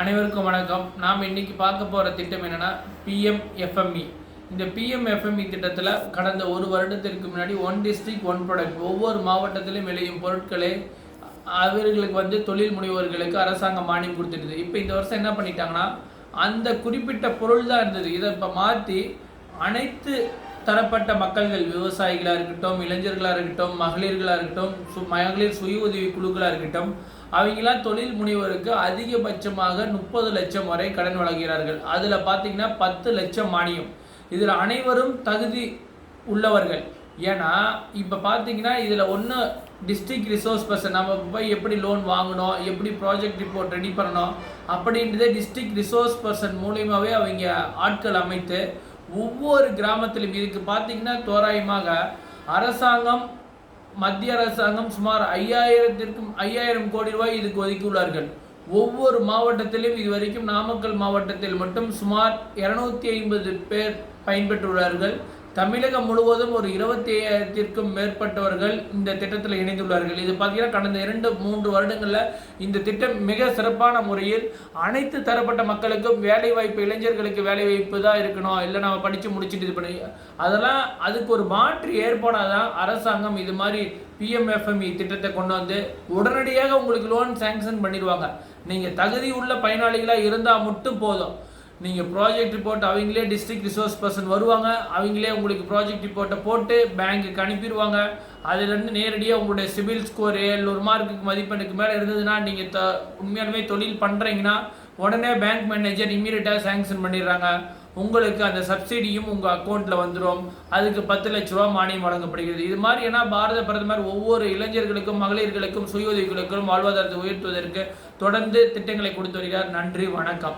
அனைவருக்கும் வணக்கம். நாம் இன்னைக்கு பார்க்க போகிற திட்டம் என்னென்னா பிஎம் எஃப்எம்இ இந்த பிஎம் எஃப்எம்இ திட்டத்தில் கடந்த ஒரு வருடத்திற்கு முன்னாடி ஒன் டிஸ்ட்ரிக்ட் ஒன் ப்ராடக்ட் ஒவ்வொரு மாவட்டத்திலும் விளையும் பொருட்களை அவர்களுக்கு வந்து தொழில் முனைவோர்களுக்கு அரசாங்கம் மானியம் கொடுத்துருது இப்போ இந்த வருஷம் என்ன பண்ணிட்டாங்கன்னா அந்த குறிப்பிட்ட பொருள் தான் இருந்தது. இதை இப்போ மாற்றி அனைத்து தரப்பட்ட மக்கள்கள் விவசாயிகளாக இருக்கட்டும் இளைஞர்களாக இருக்கட்டும் மகளிர்களாக இருக்கட்டும் சு மகளிர் சுய உதவி குழுக்களாக இருக்கட்டும் அவங்களாம் தொழில் முனைவோருக்கு அதிகபட்சமாக முப்பது லட்சம் வரை கடன் வழங்குகிறார்கள். அதில் பார்த்தீங்கன்னா பத்து லட்சம் மானியம். இதில் அனைவரும் தகுதி உள்ளவர்கள். ஏன்னா இப்போ பார்த்தீங்கன்னா இதில் ஒன்று டிஸ்ட்ரிக்ட் ரிசோர்ஸ் பர்சன் நம்ம போய் எப்படி லோன் வாங்கணும் எப்படி ப்ராஜெக்ட் ரிப்போர்ட் ரெடி பண்ணணும் அப்படின்றதே டிஸ்ட்ரிக்ட் ரிசோர்ஸ் பர்சன் மூலியமாகவே அவங்க ஆட்கள் அமைத்து ஒவ்வொரு கிராமத்திலும் இதுக்கு பார்த்தீங்கன்னா தோராயமாக அரசாங்கம் மத்திய அரசாங்கம் சுமார் ஐயாயிரத்திற்கும் ஐயாயிரம் கோடி ரூபாய் இதுக்கு ஒதுக்கியுள்ளார்கள். ஒவ்வொரு மாவட்டத்திலும் இதுவரைக்கும் நாமக்கல் மாவட்டத்தில் மட்டும் சுமார் இருநூத்தி ஐம்பது பேர் பயன்பெற்றுள்ளார்கள். தமிழகம் முழுவதும் ஒரு இருபத்தி ஐயாயிரத்திற்கும் மேற்பட்டவர்கள் இந்த திட்டத்தில் இணைந்துள்ளார்கள். இது பார்த்தீங்கன்னா கடந்த இரண்டு மூன்று வருடங்களில் இந்த திட்டம் மிக சிறப்பான முறையில் அனைத்து தரப்பட்ட மக்களுக்கும் வேலை வாய்ப்பு இளைஞர்களுக்கு வேலை வாய்ப்பு தான் இருக்கணும். இல்லை நம்ம படித்து முடிச்சுட்டு இது பண்ணி அதெல்லாம் அதுக்கு ஒரு மாற்று ஏற்பாடாக தான் அரசாங்கம் இது மாதிரி பிஎம்எஃப்எம்இ திட்டத்தை கொண்டு வந்து உடனடியாக உங்களுக்கு லோன் சேங்ஷன் பண்ணிடுவாங்க. நீங்கள் தகுதி உள்ள பயனாளிகளாக இருந்தால் மட்டும் போதும். நீங்கள் ப்ராஜெக்ட் ரிப்போர்ட் அவங்களே டிஸ்ட்ரிக்ட் ரிசோர்ஸ் பர்சன் வருவாங்க. அவங்களே உங்களுக்கு ப்ராஜெக்ட் ரிப்போர்ட்டை போட்டு பேங்க்குக்கு அனுப்பிடுவாங்க. அதுலேருந்து நேரடியாக உங்களுடைய சிபில் ஸ்கோர் எழுநூறு மார்க்குக்கு மதிப்பெண்ணுக்கு மேலே இருந்ததுன்னா நீங்கள் த உண்மையாலுமே தொழில் பண்ணுறீங்கன்னா உடனே பேங்க் மேனேஜர் இம்மீடியட்டாக சேங்ஷன் பண்ணிடுறாங்க. உங்களுக்கு அந்த சப்சிடியும் உங்கள் அக்கௌண்ட்டில் வந்துடும் அதுக்கு பத்து லட்ச ரூபா மானியம் வழங்கப்படுகிறது. இது மாதிரி ஏன்னா பாரத பிரதமர் ஒவ்வொரு இளைஞர்களுக்கும் மகளிர்களுக்கும் சுய உதவிகளுக்கும் வாழ்வாதாரத்தை உயர்த்துவதற்கு தொடர்ந்து திட்டங்களை கொடுத்து வருகிறார். நன்றி வணக்கம்.